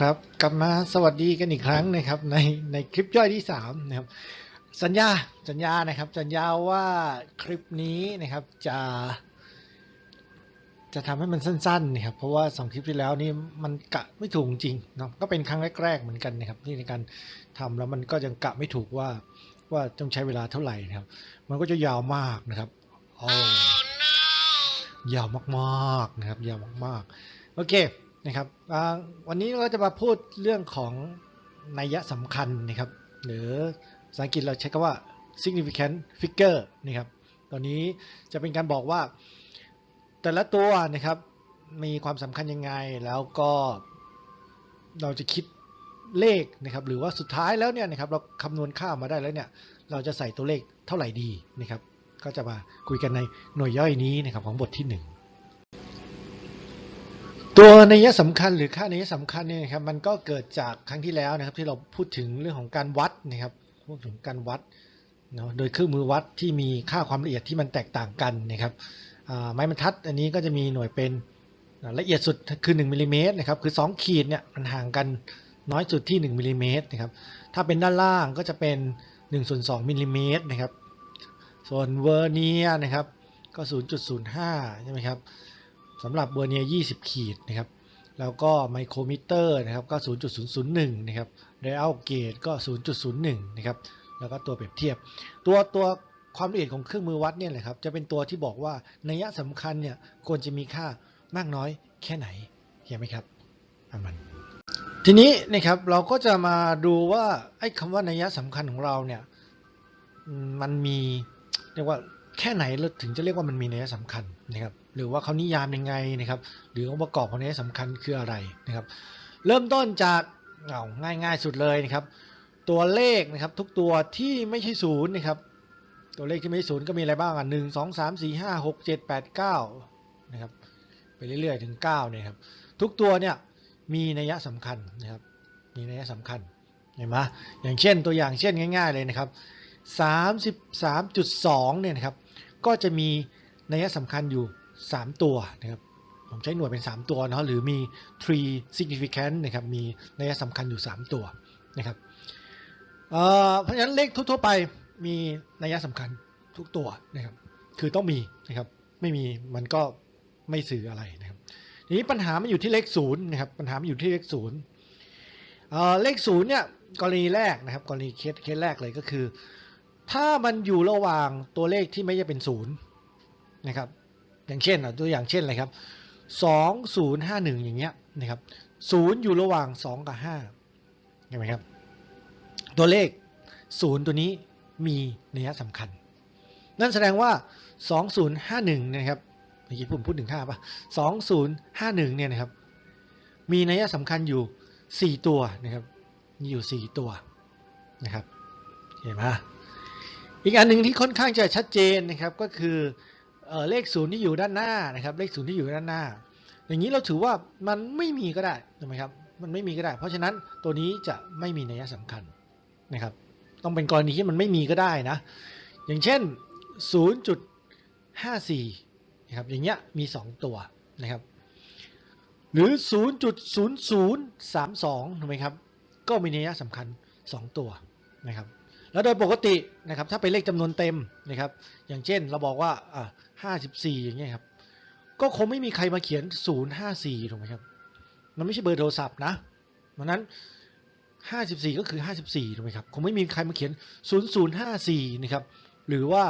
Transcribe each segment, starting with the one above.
อ่าครับ กลับมาสวัสดีกันอีกครั้งนะครับ ในในคลิปย่อยที่สามนะครับสัญญาสัญญานะครับ สัญญาว่าคลิปนี้นะครับจะ จะทำให้มันสั้นๆนะครับเพราะว่าสองคลิปที่แล้วนี่มันกะไม่ถูกจริงเนาะก็เป็นครั้งแรกๆเหมือนกันนะครับที่ในการทำแล้วมันก็ยังกะไม่ถูกว่าว่าต้องใช้เวลาเท่าไหร่นะครับ มันก็จะยาวมากนะครับโอ้ยาวมากๆนะครับยาวมากๆ โอเค นะครับวันนี้เราจะมาพูดเรื่องของนัยสำคัญนะครับ หรือภาษาอังกฤษเราใช้คำว่า significant figure นะครับตอนนี้จะเป็นการบอกว่า แต่ละตัวนะครับมีความสำคัญยังไงแล้วก็เราจะคิดเลขนะครับ หรือว่าสุดท้ายแล้วเนี่ยนะครับ เราคำนวณค่ามาได้แล้วเนี่ย เราจะใส่ตัวเลขเท่าไหร่ดีนะครับ ก็จะมาคุยกันในหน่วยย่อยนี้นะครับของบทที่หนึ่ง ตัวนัยสำคัญหรือค่านัยสำคัญเนี่ยครับมันก็เกิดจากครั้งที่แล้วนะครับ ที่เราพูดถึงเรื่องของการวัดนะครับพูดถึงการวัดเนาะโดยเครื่องมือวัดที่มีค่าความละเอียดที่มันแตกต่างกันนะครับไม้บรรทัดอันนี้ก็จะมีหน่วยเป็นละเอียดสุดคือ1มิลลิเมตรนะครับคือ 2 ขีดเนี่ยมันห่างกันน้อยสุดที่1มิลลิเมตรนะครับถ้าเป็นด้านล่างก็จะเป็น1ส่วน2มิลลิเมตรนะครับส่วนเวอร์เนียนะครับก็ 0.05ใช่ไหมครับ สำหรับเบอร์เนีย20 ขีดนะครับ แล้วก็ไมโครมิเตอร์นะครับก็ 0.001 นะครับเรอัลเกจก็ 0.01 นะครับ แล้วก็ตัวเปรียบเทียบ ตัวตัวความละเอียดของเครื่องมือวัดเนี่ยแหละครับ จะเป็นตัวที่บอกว่านัยสำคัญเนี่ยควรจะมีค่ามากน้อยแค่ไหนเห็นไหมครับประมาณทีนี้นะครับเราก็จะมาดูว่าไอ้คำว่านัยสำคัญของเราเนี่ยมมันมีเรียกว่าแค่ไหนเราถึงจะเรียกว่ามันมีนัยสำคัญนะครับ หรือว่าเขานิยามยังไงนะครับ หรือองค์ประกอบของนัยสำคัญคืออะไรนะครับ เริ่มต้นจากเอาง่ายๆสุดเลยนะครับ ตัวเลขนะครับทุกตัวที่ไม่ใช่ศูนย์นะครับ ตัวเลขที่ไม่ใช่ศูนย์ก็มีอะไรบ้างอะหนึ่งสองสามสี่ห้าหกเจ็ดแปดเก้านะครับไปเรื่อยๆถึงเก้าเนี่ยครับ ทุกตัวเนี่ยมีนัยสำคัญนะครับ มีนัยสำคัญเห็นไหมอย่างเช่นตัวอย่างเช่นง่าย ๆเลยนะครับสามสิบสามจุดสองเนี่ยนะครับ ก็จะมีนัยสำคัญอยู่ 3 ตัวนะครับผมใช้หน่วยเป็น 3 ตัวเนาะหรือมี three significant นะครับมีนัยสำคัญอยู่ 3 ตัวนะครับเเพราะฉะนั้นเลขทั่วๆไปมีนัยสำคัญทุกตัวนะครับคือต้องมีนะครับไม่มีมันก็ไม่สื่ออะไรนะครับทีนี้ปัญหามันอยู่ที่เลขศูนย์นะครับปัญหามันอยู่ที่เลขศูนย์เเลขศูนย์เนี่ยกรณีแรกนะครับกรณีเคสเคสแรกเลยก็คือ ถ้ามันอยู่ระหว่างตัวเลขที่ไม่ใช่เป็นศูนย์นะครับ อย่างเช่นตัวอย่างเช่นอะไรครับสองศูนย์ห้าหนึ่งอย่างเงี้ยนะครับศูนย์อยู่ระหว่างสองกับห้าเห็นไหมครับ ตัวเลขศูนย์ตัวนี้มีนัยสำคัญ นั่นแสดงว่าสองศูนย์ห้าหนึ่งนะครับเมื่อกี้ผมพูดถึงห้าป่ะสองศูนย์ห้าหนึ่งเนี่ยนะครับ มีนัยสำคัญอยู่สี่ตัวนะครับมีอยู่สี่ตัวนะครับ เห็นไหมอีกอันหนึ่งที่ค่อนข้างจะชัดเจนนะครับก็คือ เออเลขศูนย์ที่อยู่ด้านหน้านะครับ เลขศูนย์ที่อยู่ด้านหน้า อย่างนี้เราถือว่ามันไม่มีก็ได้ถูกไหมครับมันไม่มีก็ได้ เพราะฉะนั้นตัวนี้จะไม่มีนัยสำคัญนะครับ ต้องเป็นกรณีที่มันไม่มีก็ได้นะ อย่างเช่น 0.54นะครับอย่างเงี้ยมี 2 ตัวนะครับหรือ 0.0032ถูกไหมครับ ก็มีนัยสำคัญ 2 ตัวนะครับ แล้วโดยปกตินะครับ ถ้าเป็นเลขจำนวนเต็มนะครับ อย่างเช่นเราบอกว่า ห้าสิบสี่อย่างเงี้ยครับ ก็คงไม่มีใครมาเขียนศูนย์ห้าสี่ถูกไหมครับ มันไม่ใช่เบอร์โทรศัพท์นะเพราะนั้นห้าสิบสี่ก็คือห้าสิบสี่ถูกไหมครับ คงไม่มีใครมาเขียนศูนย์ศูนย์ห้าสี่นะครับ หรือว่า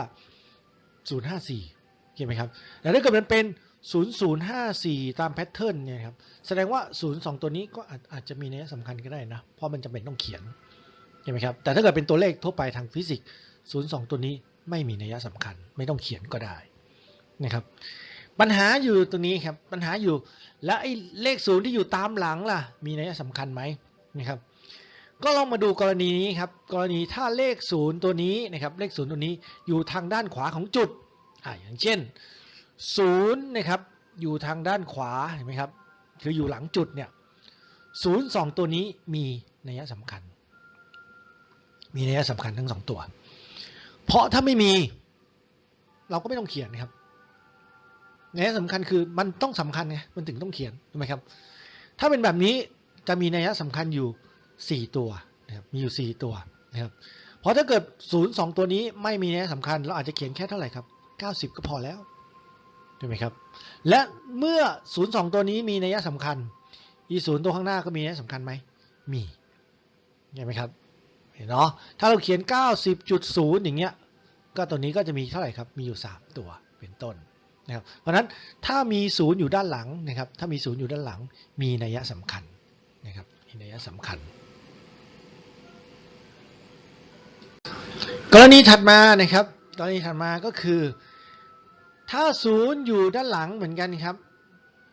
ศูนย์ห้าสี่เห็นไหมครับ แต่ถ้าเกิดมันเป็นศูนย์ศูนย์ห้าสี่ตามแพทเทิร์นเนี่ยครับ แสดงว่าศูนย์สองตัวนี้ก็อาจอาจจะมีนัยสำคัญก็ได้นะ เพราะมันจำเป็นต้องเขียน เห็นไหมครับ แต่ถ้าเกิดเป็นตัวเลขทั่วไปทางฟิสิกส์ศูนย์สองตัวนี้ไม่มีนัยสำคัญ ไม่ต้องเขียนก็ได้ นะครับ ปัญหาอยู่ตรงนี้ครับปัญหาอยู่ แล้วไอ้เลขศูนย์ที่อยู่ตามหลังล่ะ มีนัยสำคัญไหมนะครับ ก็ลองมาดูกรณีนี้ครับ กรณีถ้าเลขศูนย์ตัวนี้นะครับ เลขศูนย์ตัวนี้อยู่ทางด้านขวาของจุดอ่าอย่างเช่นศูนย์นะครับอยู่ทางด้านขวาเห็นไหมครับ คืออยู่หลังจุดเนี่ยศูนย์สองตัวนี้มีนัยสำคัญ มีนัยสำคัญทั้งสองตัว เพราะถ้าไม่มี เราก็ไม่ต้องเขียนนะครับ นัยสำคัญคือมันต้องสำคัญไงมันถึงต้องเขียนถูกไหมครับ ถ้าเป็นแบบนี้จะมีนัยสำคัญอยู่ 4 ตัวนะครับมีอยู่ 4 ตัวนะครับเพราะถ้าเกิดศูนย์สองตัวนี้ไม่มีนัยสำคัญ เราอาจจะเขียนแค่เท่าไหร่ครับ 90 ก็พอแล้วถูกไหมครับ และเมื่อศูนย์สองตัวนี้มีนัยสำคัญอีศูนย์ตัวข้างหน้าก็มีนัยสำคัญไหมมีเห็นไหมครับเห็นเนาะถ้าเราเขียน 90.0 อย่างเงี้ยก็ตัวนี้ก็จะมีเท่าไหร่ครับมีอยู่ 3 ตัวเป็นต้น นะครับเพราะฉะนั้นถ้ามีศูนย์อยู่ด้านหลังนะครับ ถ้ามีศูนย์อยู่ด้านหลัง มีนัยสำคัญนะครับมีนัยสำคัญ กรณีถัดมานะครับ กรณีถัดมาก็คือ ถ้าศูนย์อยู่ด้านหลังเหมือนกันครับ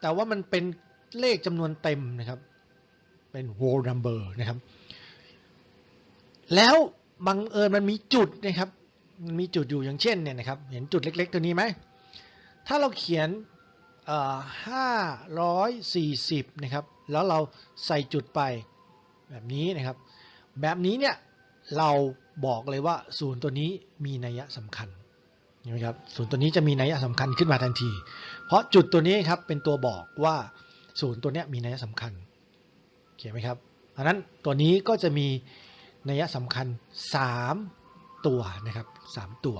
แต่ว่ามันเป็นเลขจำนวนเต็มนะครับ เป็น whole number นะครับ แล้วบังเอิญมันมีจุดนะครับ มันมีจุดอยู่อย่างเช่นเนี่ยนะครับ เห็นจุดเล็ก ๆ ตัวนี้ไหม ถ้าเราเขียนห้าร้อยสี่สิบนะครับ แล้วเราใส่จุดไปแบบนี้นะครับ แบบนี้เนี่ยเราบอกเลยว่าศูนย์ตัวนี้มีนัยสำคัญเห็นไหมครับศูนย์ตัวนี้จะมีนัยสำคัญขึ้นมาทันที เพราะจุดตัวนี้ครับเป็นตัวบอกว่าศูนย์ตัวเนี้ยมีนัยสำคัญเขียนไหมครับเพราะฉะนั้นตัวนี้ก็จะมีนัยสำคัญ 3 ตัวนะครับ 3 ตัว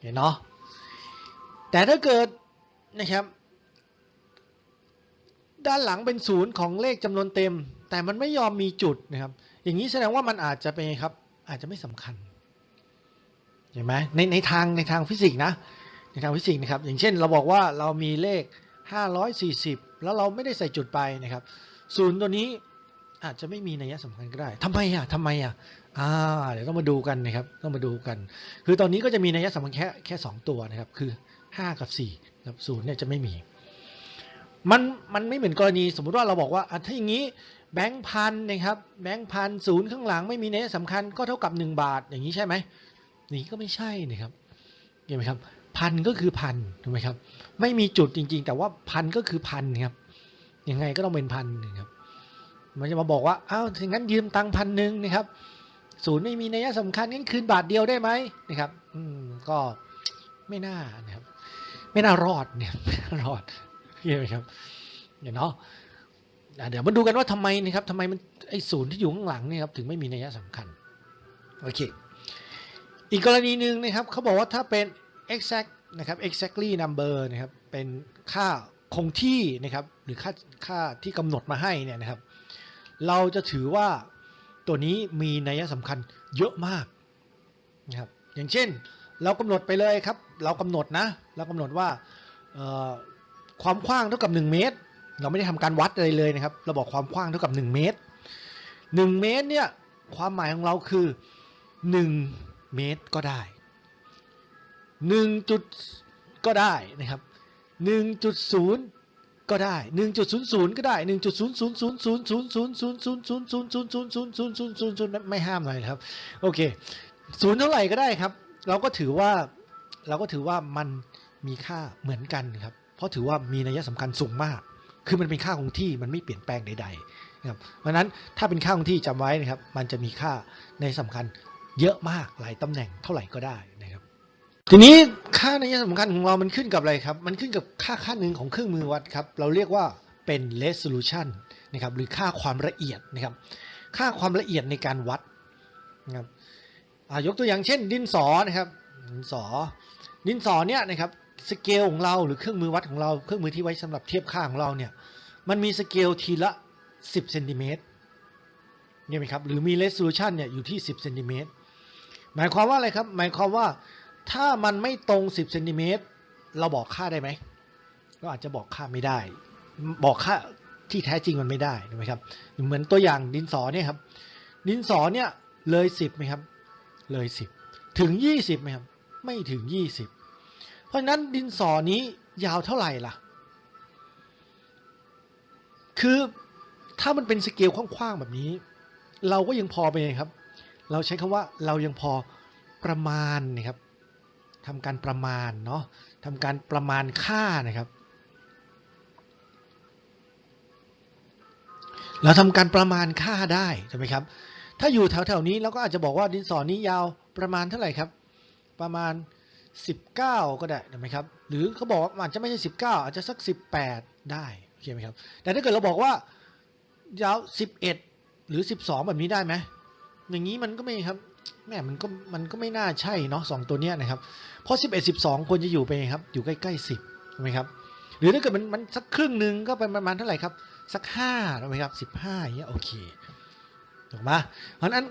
เห็นเนาะ แต่ถ้าเกิดนะครับ ด้านหลังเป็นศูนย์ของเลขจำนวนเต็ม แต่มันไม่ยอมมีจุดนะครับ อย่างนี้แสดงว่ามันอาจจะเป็นไงครับ อาจจะไม่สำคัญเห็นไหมในในทางในทางฟิสิกส์นะในทางฟิสิกส์นะครับ อย่างเช่นเราบอกว่าเรามีเลข 540 แล้วเราไม่ได้ใส่จุดไปนะครับศูนย์ตัวนี้อาจจะไม่มีนัยสำคัญก็ได้ทำไมอะทำไมอะอ่าเดี๋ยวต้องมาดูกันนะครับต้องมาดูกัน คือตอนนี้ก็จะมีนัยสำคัญแค่แค่สองตัวนะครับ คือ 5 กับ4นะครับศูนย์เนี่ยจะไม่มี มันมันไม่เหมือนกรณีสมมุติว่าเราบอกว่าถ้าอย่างนี้แบงค์พันนะครับแบงค์พันศูนย์ข้างหลังไม่มีเนัยสำคัญก็เท่ากับ 1 บาทอย่างนี้ใช่ไหมนี่ก็ไม่ใช่นะครับเห็นไหมครับพันก็คือพันถูกไหมครับ ไม่มีจุดจริง ๆ แต่ว่าพันก็คือพันครับยังไงก็ต้องเป็นพันนะครับมันจะมาบอกว่าอ้าวถึงงั้นยืมตังค์พันหนึ่งนะครับศูนย์ไม่มีนัยสำคัญงั้นคืนบาทเดียวได้ไหมนะครับ อืมก็ไม่น่านะครับ ไม่น่ารอดเนี่ยไม่น่ารอดเห็นไหมครับเดี๋ยเนาะเดี๋ยวมาดูกันว่าทำไมนะครับทำไมมันไอ้ศูนย์ที่อยู่ข้างหลังเนี่ยครับถึงไม่มีนัยสำคัญโอเคอีกกรณีหนึ่งนะครับเขาบอกว่าถ้าเป็น exact นะครับ exactly number นะครับเป็นค่าคงที่นะครับหรือค่าค่าที่กำหนดมาให้เนี่ยนะครับ เราจะถือว่าตัวนี้มีนัยสำคัญเยอะมากนะครับอย่างเช่น เรากำหนดไปเลยครับ เรากำหนดนะ เรากำหนดว่าความกว้างเท่ากับ 1 เมตร เราไม่ได้ทำการวัดอะไรเลยนะครับ เราบอกความกว้างเท่ากับ 1 เมตร 1 เมตรเนี่ยความหมายของเราคือ 1 เมตรก็ได้ 1 จุดก็ได้นะครับ 1.0ก็ได้ 1.00 ก็ได้ 1.0000000000000000000000ไม่ห้ามเลยครับ โอเคศูนย์เท่าไหร่ก็ได้ครับ เราก็ถือว่าเราก็ถือว่ามันมีค่าเหมือนกันครับ เพราะถือว่ามีนัยสำคัญสูงมาก คือมันเป็นค่าคงที่มันไม่เปลี่ยนแปลงใดๆนะครับเพราะนั้นถ้าเป็นค่าคงที่จำไว้นะครับ มันจะมีค่าในสำคัญเยอะมากหลายตำแหน่งเท่าไหร่ก็ได้นะครับ ทีนี้ค่านัยสำคัญของเรามันขึ้นกับอะไรครับ มันขึ้นกับค่าค่าหนึ่งของเครื่องมือวัดครับ เราเรียกว่าเป็น resolution นะครับ หรือค่าความละเอียดนะครับ ค่าความละเอียดในการวัดนะครับ ยกตัวอย่างเช่น ดินสอนะครับดินสอ ดินสอเนี่ยนะครับสเกลของเราหรือเครื่องมือวัดของเราเครื่องมือที่ไว้สำหรับเทียบค่าของเราเนี่ยมันมีสเกลทีละ 10เซนติเมตรเนี่ยไหมครับหรือมี resolution เนี่ยอยู่ที่ 10เซนติเมตรหมายความว่าอะไรครับ หมายความว่าถ้ามันไม่ตรง 10เซนติเมตรเราบอกค่าได้ไหมเราอาจจะบอกค่าไม่ได้ บอกค่าที่แท้จริงมันไม่ได้ถูกไหมครับ เหมือนตัวอย่างดินสอเนี่ยครับ ดินสอเนี่ยเลย 10ไหมครับ เลย 10 ถึง 20ไหมครับ ไม่ถึง 20 เพราะฉะนั้นดินสอนี้ยาวเท่าไหร่ล่ะ คือถ้ามันเป็นสเกลกว้างๆแบบนี้ เราก็ยังพอไปครับ เราใช้คำว่าเรายังพอประมาณนะครับทำการประมาณเนาะทำการประมาณค่านะครับเราทำการประมาณค่าได้ใช่ไหมครับ ถ้าอยู่แถวๆนี้เราก็อาจจะบอกว่าดินสอนี้ยาวประมาณเท่าไหร่ครับ ประมาณ 19 ก็ได้ถูกไหมครับ หรือเขาบอกว่าอาจจะไม่ใช่ 19 อาจจะสัก 18 ได้โอเคไหมครับ แต่ถ้าเกิดเราบอกว่ายาวสิบเอ็ดหรือสิบสองแบบนี้ได้ไหมอย่างนี้มันก็ไม่ครับแม่มันก็มันก็ไม่น่าใช่เนาะสองตัวเนี้ยนะครับ เพราะสิบเอ็ดสิบสองควรจะอยู่ไปครับ อยู่ใกล้ๆสิบใช่ไหมครับ หรือถ้าเกิดมันมันสักครึ่งหนึ่งก็เป็นประมาณเท่าไหร่ครับ สักห้าถูกไหมครับสิบห้าอย่างเงี้ยโอเค ถูกไหมเพราะฉะนั้น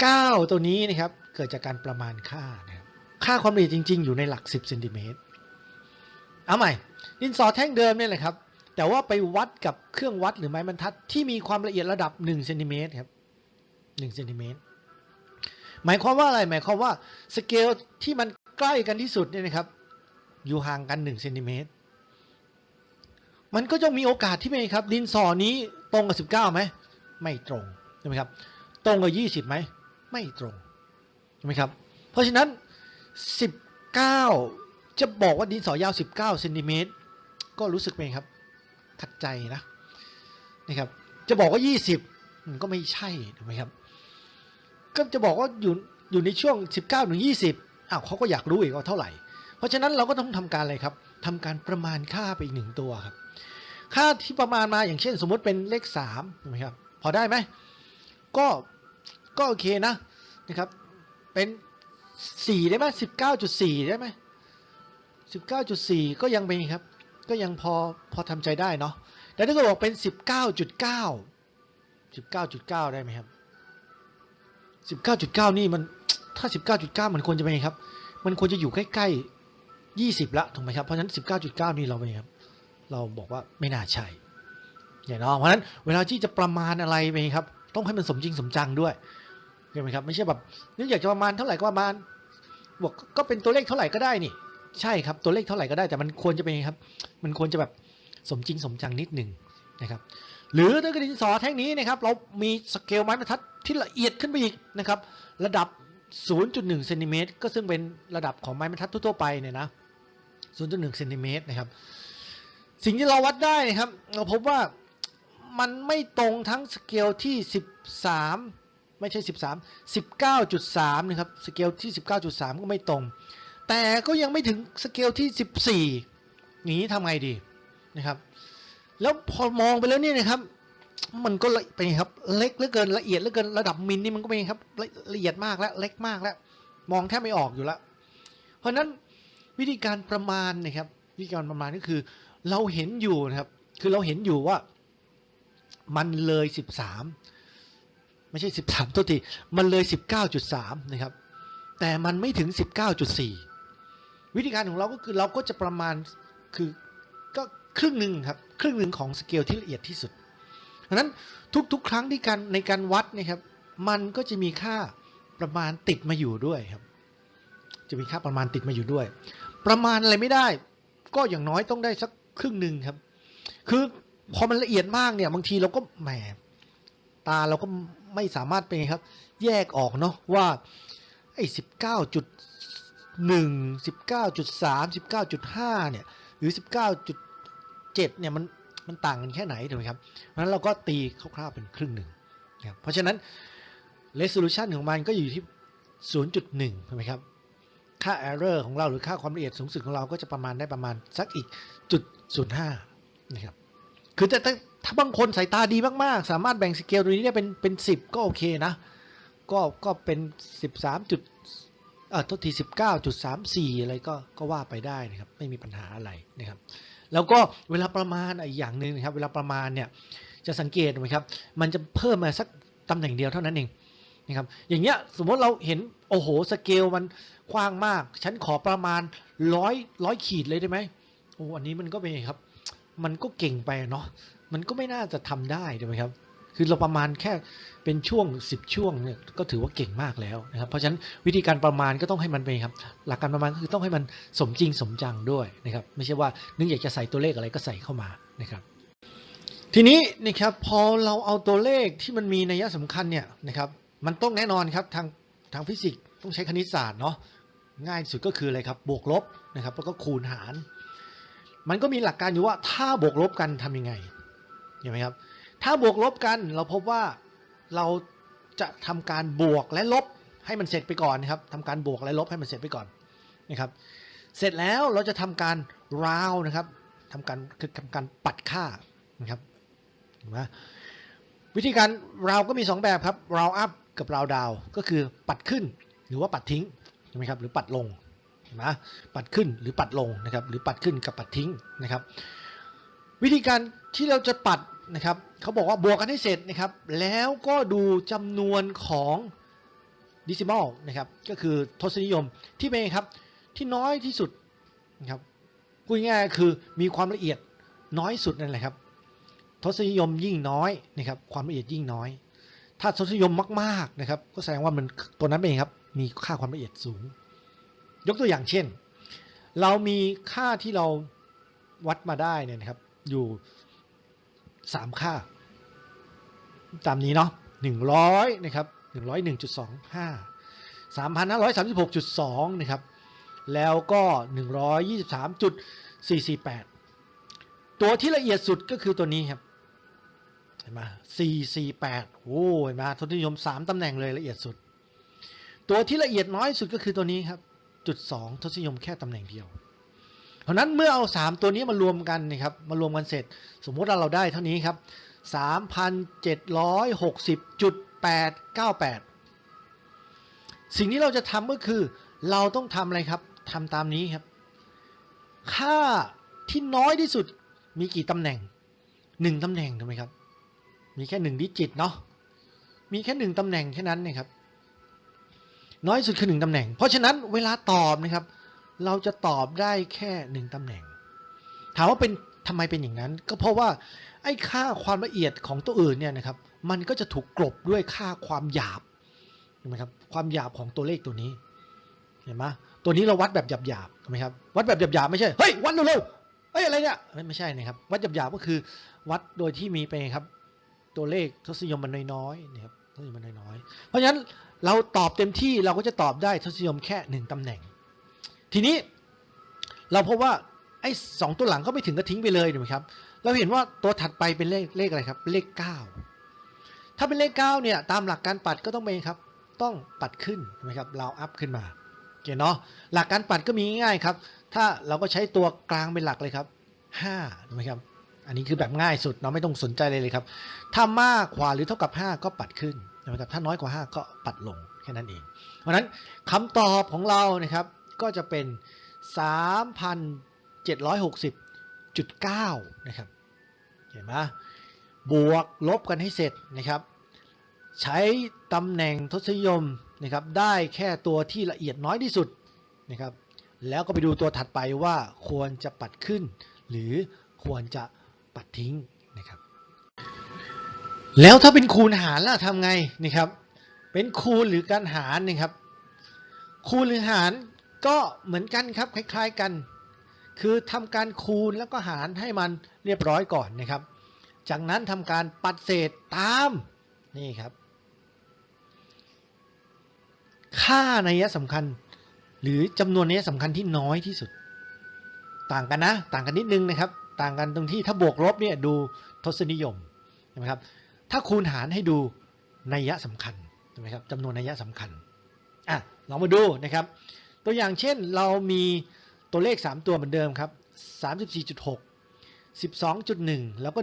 เก้าตัวนี้นะครับเกิดจากการประมาณค่านะครับค่าความละเอียดจริง ๆ อยู่ในหลัก 10เซนติเมตรเอาใหม่ดินสอแท่งเดิมเนี่ยแหละครับ แต่ว่าไปวัดกับเครื่องวัดหรือไม้บรรทัดที่มีความละเอียดระดับ1เซนติเมตรครับ1เซนติเมตรหมายความว่าอะไรหมายความว่าสเกลที่มันใกล้กันที่สุดเนี่ยนะครับ อยู่ห่างกัน1เซนติเมตรมันก็จะมีโอกาสที่ไหมครับ ดินสอนี้ตรงกับ 19ไหมไม่ตรง ใช่ไหมครับ ตรงกับ20ไหม ไม่ตรงใช่ไหมครับ เพราะฉะนั้น19จะบอกว่าดินสอยาว19เซนติเมตรก็รู้สึกเป็นครับ ขัดใจนะนะครับ จะบอกว่า20มันก็ไม่ใช่ถูกไหมครับ ก็จะบอกว่าอยู่อยู่ในช่วง 19ถึง20อ้าวเขาก็อยากรู้อีกว่าเท่าไหร่ เพราะฉะนั้นเราก็ต้องทำการอะไรครับทำการประมาณค่าไปอีกหนึ่งตัวครับ ค่าที่ประมาณมาอย่างเช่น สมมติเป็นเลข3ถูกไหมครับ พอได้ไหม ก็ก็โอเคนะนะครับ เป็น4ได้ไหม19.4ได้ไหม19.4ก็ยังเป็นครับ ก็ยังพอพอทำใจได้เนาะแต่ถ้าเกิดบอกเป็น19.9 19.9ได้ไหมครับ19.9นี่มันถ้า19.9มันควรจะเป็นไงครับ มันควรจะอยู่ใกล้ๆ20ละถูกไหมครับ เพราะฉะนั้น19.9นี่เราเป็นครับ เราบอกว่าไม่น่าใช่อย่างเนาะเพราะฉะนั้นเวลาที่จะประมาณอะไรไปครับ ต้องให้มันสมจริงสมจังด้วยใช่ไหมครับไม่ใช่แบบนึกอยากจะประมาณเท่าไหร่ก็ประมาณบอกก็เป็นตัวเลขเท่าไหร่ก็ได้นี่ ใช่ครับตัวเลขเท่าไหร่ก็ได้แต่มันควรจะเป็นไงครับ มันควรจะแบบสมจริงสมจังนิดหนึ่งนะครับหรือถ้ากระดินสอแท่งนี้นะครับ เรามีสเกลไม้บรรทัดที่ละเอียดขึ้นไปอีกนะครับ ระดับ 0.1เซนติเมตรก็ซึ่งเป็นระดับของไม้บรรทัดทั่วไปเนี่ยนะ0.1เซนติเมตรนะครับ สิ่งที่เราวัดได้นะครับ เราพบว่า มันไม่ตรงทั้งสเกลที่ 13 ไม่ใช่ 13 19.3 นะครับ สเกลที่ 19.3 ก็ไม่ตรง แต่ก็ยังไม่ถึงสเกลที่ 14 อย่างนี้ทำไงดีนะครับ แล้วพอมองไปแล้วเนี่ยนะครับ มันก็เป็นไงครับเล็กเหลือเกินละเอียดเหลือเกินระดับมิลนี่มันก็เป็นครับละละเอียดมากแล้วเล็กมากแล้ว มองแทบไม่ออกอยู่แล้ว เพราะนั้นวิธีการประมาณนะครับวิธีการประมาณก็คือเราเห็นอยู่นะครับ คือเราเห็นอยู่ว่า มันเลย 13 ไม่ใช่ 13ตัวทีมันเลย 19.3 นะครับ แต่มันไม่ถึง 19.4 วิธีการของเราก็คือเราก็จะประมาณคือก็ครึ่งหนึ่งครับ ครึ่งหนึ่งของสเกลที่ละเอียดที่สุดดังนั้นทุกๆ ครั้งที่การในการวัดนะครับ มันก็จะมีค่าประมาณติดมาอยู่ด้วยครับ จะมีค่าประมาณติดมาอยู่ด้วย ประมาณอะไรไม่ได้ ก็อย่างน้อยต้องได้สักครึ่งหนึ่งครับ คือ พอมันละเอียดมากเนี่ย บางทีเราก็แหมตาเราก็ไม่สามารถเป็นครับ แยกออกเนาะว่าไอ้สิบเก้าจุดหนึ่งสิบเก้าจุดสามสิบเก้าจุดห้าเนี่ย หรือสิบเก้าจุดเจ็ดเนี่ยมันมันต่างกันแค่ไหนถูกไหมครับเพราะฉะนั้นเราก็ตีคร่าวๆเป็นครึ่งหนึ่งนะครับเพราะฉะนั้น resolution ของมันก็อยู่ที่ 0.1ถูกไหมครับ ค่า error ของเราหรือค่าความละเอียดสูงสุดของเราก็จะประมาณได้ประมาณสักอีกจุด05นะครับ คือแต่ถ้าถ้าบางคนสายตาดีมากๆ สามารถแบ่งสเกลตัวนี้ได้เป็นเป็น10ก็โอเคนะ ก็ก็เป็น13จุดเอ่อทษที19.34อะไรก็ก็ว่าไปได้นะครับ ไม่มีปัญหาอะไรนะครับ แล้วก็เวลาประมาณอีกอย่างหนึ่งนะครับ เวลาประมาณเนี่ยจะสังเกตไหมครับ มันจะเพิ่มมาสักตำแหน่งเดียวเท่านั้นเองนะครับ อย่างเงี้ยสมมติเราเห็นโอ้โหสเกลมันกว้างมาก ฉันขอประมาณร้อยร้อยขีดเลยได้ไหมโอ้อันนี้มันก็เป็นไงครับ มันก็เก่งไปเนาะมันก็ไม่น่าจะทำได้ถูกไหมครับ คือเราประมาณแค่เป็นช่วง 10 ช่วงเนี่ยก็ถือว่าเก่งมากแล้วนะครับ เพราะฉะนั้นวิธีการประมาณก็ต้องให้มันเป็นครับ หลักการประมาณก็คือต้องให้มันสมจริงสมจังด้วยนะครับ ไม่ใช่ว่านึกอยากจะใส่ตัวเลขอะไรก็ใส่เข้ามานะครับทีนี้นะครับพอเราเอาตัวเลขที่มันมีนัยสำคัญเนี่ยนะครับมันต้องแน่นอนครับทางทางฟิสิกส์ต้องใช้คณิตศาสตร์เนาะง่ายสุดก็คืออะไรครับบวกลบนะครับแล้วก็คูณหาร มันก็มีหลักการอยู่ว่าถ้าบวกลบกันทำยังไงเห็นไหมครับ ถ้าบวกลบกันเราพบว่าเราจะทำการบวกและลบให้มันเสร็จไปก่อนนะครับทำการบวกและลบให้มันเสร็จไปก่อนนะครับ เสร็จแล้วเราจะทำการราวนะครับทำการคือทำการปัดค่านะครับเห็นไหมวิธีการเราก็มี 2 แบบครับราวอัพกับราวดาวก็คือปัดขึ้นหรือว่าปัดทิ้งใช่ไหมครับหรือปัดลง ห็นไหมปัดขึ้นหรือปัดลงนะครับหรือปัดขึ้นกับปัดทิ้งนะครับ วิธีการที่เราจะปัดนะครับเขาบอกว่าบวกกันให้เสร็จนะครับแล้วก็ดูจำนวนของดิซิมอลนะครับก็คือทศนิยมที่เป็นครับที่น้อยที่สุดนะครับพูดง่ายๆคือมีความละเอียดน้อยสุดนั่นแหละครับทศนิยมยิ่งน้อยนะครับความละเอียดยิ่งน้อย ถ้าทศนิยมมากๆนะครับก็แสดงว่ามันตัวนั้นเองครับมีค่าความละเอียดสูง ยกตัวอย่างเช่น เรามีค่าที่เราวัดมาได้เนี่ยนะครับ อยู่สามค่า ตามนี้เนาะหนึ่งร้อยนะครับหนึ่งร้อยหนึ่งจุดสองห้าสามพันห้าร้อยสามสิบหกจุดสองนะครับ แล้วก็หนึ่งร้อยยี่สิบสามจุดสี่สี่แปดตัวที่ละเอียดสุดก็คือตัวนี้ครับ เห็นไหมสี่สี่แปดโอ้เห็นไหมทศนิยมสามตำแหน่งเลยละเอียดสุด ตัวที่ละเอียดน้อยสุดก็คือตัวนี้ครับ จุดสองทศนิยมแค่ตำแหน่งเดียว เพราะนั้นเมื่อเอา 3 ตัวนี้มารวมกันนะครับมารวมกันเสร็จ สมมุติว่าเราได้เท่านี้ครับ 3,760.898 สิ่งที่เราจะทำก็คือเราต้องทำอะไรครับทำตามนี้ครับ ค่าที่น้อยที่สุดมีกี่ตำแหน่ง 1ตำแหน่งถูกไหมครับ มีแค่ 1 ดิจิตเนาะมีแค่ 1ตำแหน่งแค่นั้นนะครับ น้อยสุดคือ1ตำแหน่ง เพราะฉะนั้นเวลาตอบนะครับ เราจะตอบได้แค่หนึ่งตำแหน่ง ถามว่าเป็นทำไมเป็นอย่างนั้น ก็เพราะว่าไอ้ค่าความละเอียดของตัวอื่นเนี่ยนะครับ มันก็จะถูกกลบด้วยค่าความหยาบเห็นไหมครับความหยาบของตัวเลขตัวนี้เห็นไหมตัวนี้เราวัดแบบหยาบๆถูกไหมครับวัดแบบหยาบๆไม่ใช่เฮ้ยวัดเร็วๆเฮ้ยอะไรเนี่ยไม่ไม่ใช่นะครับ วัดหยาบๆก็คือ วัดโดยที่มีไปครับ ตัวเลขทศนิยมมันน้อยๆนะครับทศนิยมมันน้อยๆเพราะฉะนั้น เราตอบเต็มที่เราก็จะตอบได้ทศนิยมแค่หนึ่งตำแหน่ง ทีนี้เราพบว่าไอ้สองตัวหลังก็ไม่ถึงก็ทิ้งไปเลยถูกไหมครับ เราเห็นว่าตัวถัดไปเป็นเลขเลขอะไรครับเป็นเลข 9 ถ้าเป็นเลข9เนี่ยตามหลักการปัดก็ต้องเป็นครับ ต้องปัดขึ้นใช่ไหมครับเราอัพขึ้นมาโอเคเนาะหลักการปัดก็มีง่ายๆครับ ถ้าเราก็ใช้ตัวกลางเป็นหลักเลยครับ5ถูกไหมครับ อันนี้คือแบบง่ายสุดเราะไม่ต้องสนใจเลยเลยครับ ถ้ามากกว่าหรือเท่ากับ 5 ก็ปัดขึ้น นะครับถ้าน้อยกว่า 5 ก็ปัดลงแค่นั้นเอง เพราะฉะนั้นคำตอบของเรานะครับก็จะเป็น 3,760.9 นะครับ เห็นไหมบวกลบกันให้เสร็จนะครับ ใช้ตำแหน่งทศนิยมนะครับได้แค่ตัวที่ละเอียดน้อยที่สุดนะครับแล้วก็ไปดูตัวถัดไปว่าควรจะปัดขึ้น หรือควรจะปัดทิ้ง แล้วถ้าเป็นคูณหารล่ะทำไงนะครับ เป็นคูณหรือการหารนะครับ คูณหรือหารก็เหมือนกันครับคล้าย ๆกัน คือทำการคูณแล้วก็หารให้มันเรียบร้อยก่อนนะครับ จากนั้นทำการปัดเศษตามนี่ครับ ค่าในัยสำคัญ หรือจำนวนนัยสำคัญที่น้อยที่สุด ต่างกันนะ ต่างกันนิดนึงนะครับ ต่างกันตรงที่ถ้าบวกลบเนี่ยดูทศนิยมใช่ไหมครับ ถ้าคูณหารให้ดูนัยสำคัญใช่ไหมครับจำนวนนัยสำคัญอะลองมาดูนะครับ ตัวอย่างเช่นเรามีตัวเลข 3 ตัวเหมือนเดิมครับ34.6 12.1 แล้วก็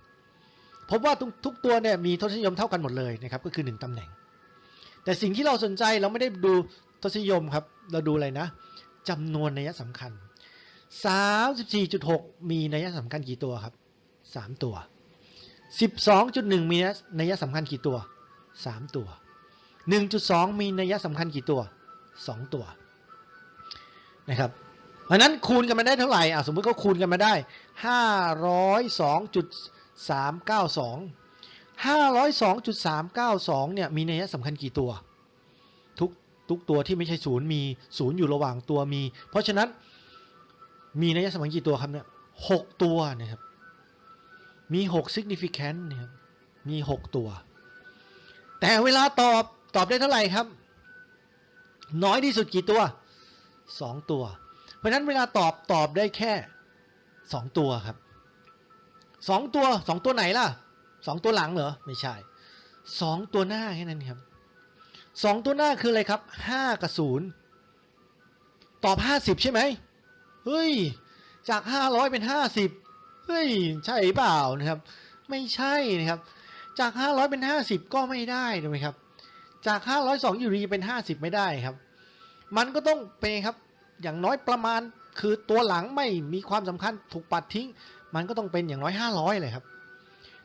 1.2 พบว่าทุกตัวเนี่ยมีทศนิยมเท่ากันหมดเลยนะครับก็คือ 1ตำแหน่ง แต่สิ่งที่เราสนใจเราไม่ได้ดูทศนิยมครับ เราดูอะไรนะจำนวนนัยสำคัญ 34.6 มีนัยสำคัญกี่ตัวครับ 3 ตัว 12.1 มีนัยสำคัญกี่ตัว 3 ตัว 1.2 มีนัยสำคัญกี่ตัว 2 ตัวนะครับเพราะนั้นคูณกันมาได้เท่าไหร่อะสมมติเขาคูณกันมาได้ 502.392 502.392เนี่ยมีนัยสำคัญกี่ตัว ทุกทุกตัวที่ไม่ใช่ศูนย์มีศูนย์อยู่ระหว่างตัวมี เพราะฉะนั้นมีนัยสำคัญกี่ตัวครับเนี่ยหกตัวนะครับ มีหก significant นะครับมีหกตัว แต่เวลาตอบตอบได้เท่าไหร่ครับ น้อยที่สุดกี่ตัวสองตัว เพราะฉะนั้นเวลาตอบตอบได้แค่สองตัวครับสองตัวสองตัวไหนล่ะสองตัวหลังเหรอไม่ใช่สองตัวหน้าแค่นั้นครับสองตัวหน้าคืออะไรครับห้ากับศูนย์ตอบห้าสิบใช่ไหมเฮ้ย จากห้าร้อยเป็นห้าสิบ เฮ้ยใช่เปล่านะครับ ไม่ใช่นะครับ จาก 500 เป็น 50 ก็ไม่ได้ถูกไหมครับ จาก 502อยู่ดีเป็น 50 ไม่ได้ครับ มันก็ต้องเป็นครับ อย่างน้อยประมาณคือตัวหลังไม่มีความสำคัญถูกปัดทิ้ง มันก็ต้องเป็นอย่างน้อย 500 เลยครับ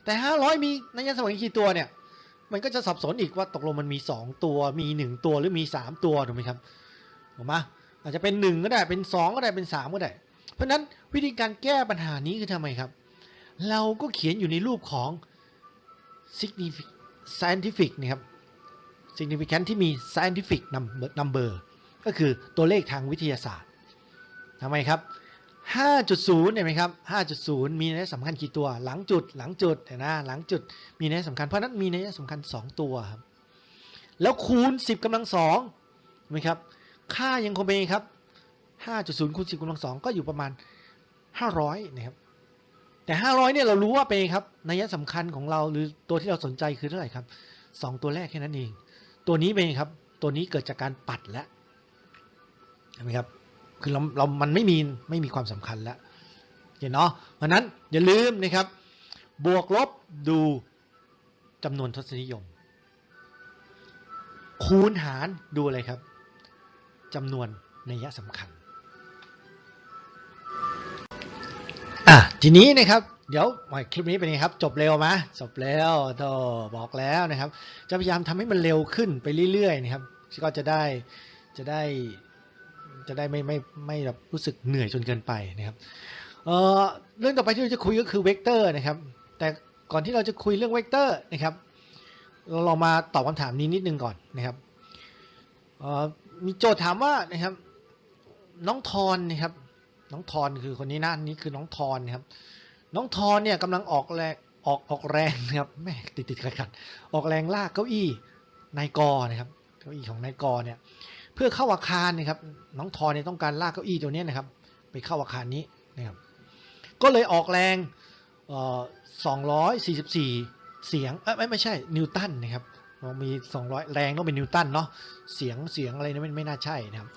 แต่ 500 มีนัยสำคัญกี่ตัวเนี่ยมันก็จะสับสนอีกว่าตกลงมันมี 2 ตัวมี 1 ตัวหรือมี 3 ตัวถูกไหมครับถูกไหมอาจจะเป็น 1 ก็ได้เป็น 2 ก็ได้เป็น 3 ก็ได้ เพราะนั้นวิธีการแก้ปัญหานี้คือทำไมครับ เราก็เขียนอยู่ในรูปของ scientific นะครับ significant ที่มี scientific number ก็คือตัวเลขทางวิทยาศาสตร์ทำไมครับ 5.0เห็นไหมครับ 5.0 มีนัยสำคัญกี่ตัว หลังจุด หลังจุดเห็นนะหลังจุด มีนัยสำคัญ เพราะนั้นมีนัยสำคัญ 2 ตัวครับ แล้วคูณ 10กำลังสองเห็นไหมครับ ค่ายังคงเป็นครับ 5.0คูณ10กำลังสองก็อยู่ประมาณ 500นะครับแต่ 500เนี่ยเรารู้ว่าเป็นครับนัยสำคัญของเราหรือตัวที่เราสนใจคือเท่าไหร่ครับ 2 ตัวแรกแค่นั้นเอง ตัวนี้เป็นครับ ตัวนี้เกิดจากการปัดแล้วเห็นไหมครับคือเราเรามันไม่มีไม่มีความสำคัญแล้วเห็นเนาะเพราะนั้นอย่าลืมนะครับ บวกลบดูจำนวนทศนิยม คูณหารดูอะไรครับจำนวนนัยสำคัญ อะทีนี้นะครับเดี๋ยวคลิปนี้เป็นไงครับ จบเร็วไหมจบแล้วโธ่บอกแล้วนะครับ จะพยายามทำให้มันเร็วขึ้นไปเรื่อยๆนะครับ ก็จะได้จะได้จะได้ไม่ไม่ไม่แบบรู้สึกเหนื่อยจนเกินไปนะครับเอ่อเรื่องต่อไปที่เราจะคุยก็คือเวกเตอร์นะครับ แต่ก่อนที่เราจะคุยเรื่องเวกเตอร์นะครับ เราลองมาตอบคำถามนี้นิดนึงก่อนนะครับเอ่อมีโจทย์ถามว่านะครับ น้องทอนนะครับ น้องทอนคือคนนี้นะนี่คือน้องทอนครับ น้องทอนเนี่ยกำลังออกแรงออกออกแรงนะครับแม่ติดติดขัดขัดออกแรงลากเก้าอี้นายกอนะครับเก้าอี้ของนายกอเนี่ย เพื่อเข้าอาคารนะครับ น้องทอนเนี่ยต้องการลากเก้าอี้ตัวนี้นะครับ ไปเข้าอาคารนี้นะครับ ก็เลยออกแรงเอ่อ244เสียงเอ้ยไม่ไม่ใช่นิวตันนะครับมี 200 แรงต้องเป็นนิวตันเนาะเสียงเสียงอะไรนี่ไม่ไม่น่าใช่นะครับ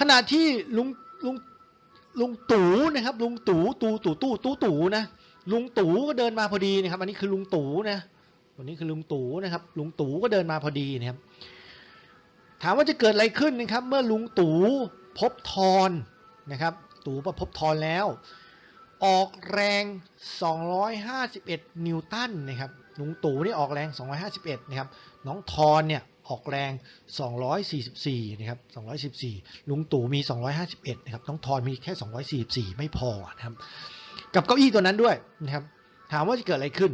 ขณะที่ลุงลุง ลุงตู่นะครับ ลุงตู่ตู่ตู่ตู่ตู่ตู่นะลุงตู่ก็เดินมาพอดีนะครับ อันนี้คือลุงตู่นะวันนี้คือลุงตู่นะครับ ลุงตู่ก็เดินมาพอดีนะครับ ถามว่าจะเกิดอะไรขึ้นนะครับ เมื่อลุงตู่พบทอนนะครับ ตู่ประพบทอนแล้ว ออกแรง 251 นิวตันนะครับลุงตู่นี่ออกแรง 251 นะครับ น้องทอนเนี่ยออกแรง 244 นะครับ 214 ลุงตู่มี 251 นะครับ น้องทอนมีแค่ 244 ไม่พอนะครับ กับเก้าอี้ตัวนั้นด้วยนะครับ ถามว่าจะเกิดอะไรขึ้น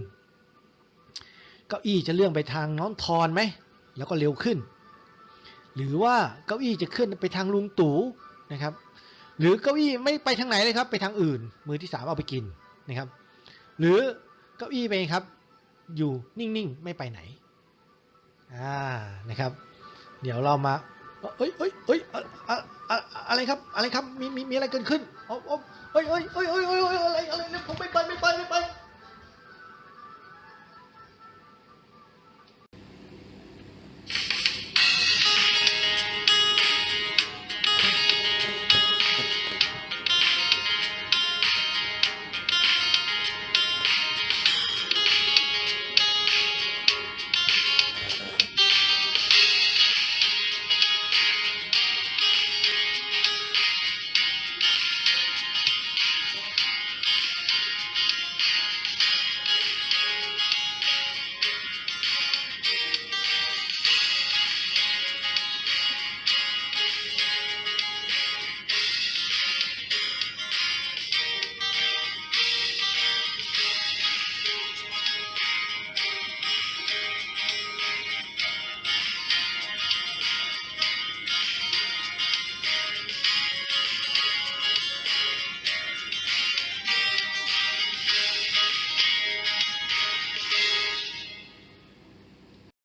เก้าอี้จะเลื่อนไปทางน้องทอนไหม แล้วก็เร็วขึ้น หรือว่าเก้าอี้จะเคลื่อนไปทางลุงตู่นะครับ หรือเก้าอี้ไม่ไปทางไหนเลยครับ ไปทางอื่น มือที่สามเอาไปกินนะครับ หรือเก้าอี้ไปครับ อยู่นิ่งๆ ไม่ไปไหน อ่านะครับ เดี๋ยวเรามาเอ้ยเอ้ยเอ้ยอะไรครับอะไรครับมีมีมีอะไรเกิดขึ้นอ๋ออ๋อเอ้ยเอ้ยเอ้ยเอ้ยเอ้ยเอ้ยอะไรอะไรเนี่ยผมไม่ไปไม่ไปไม่ไป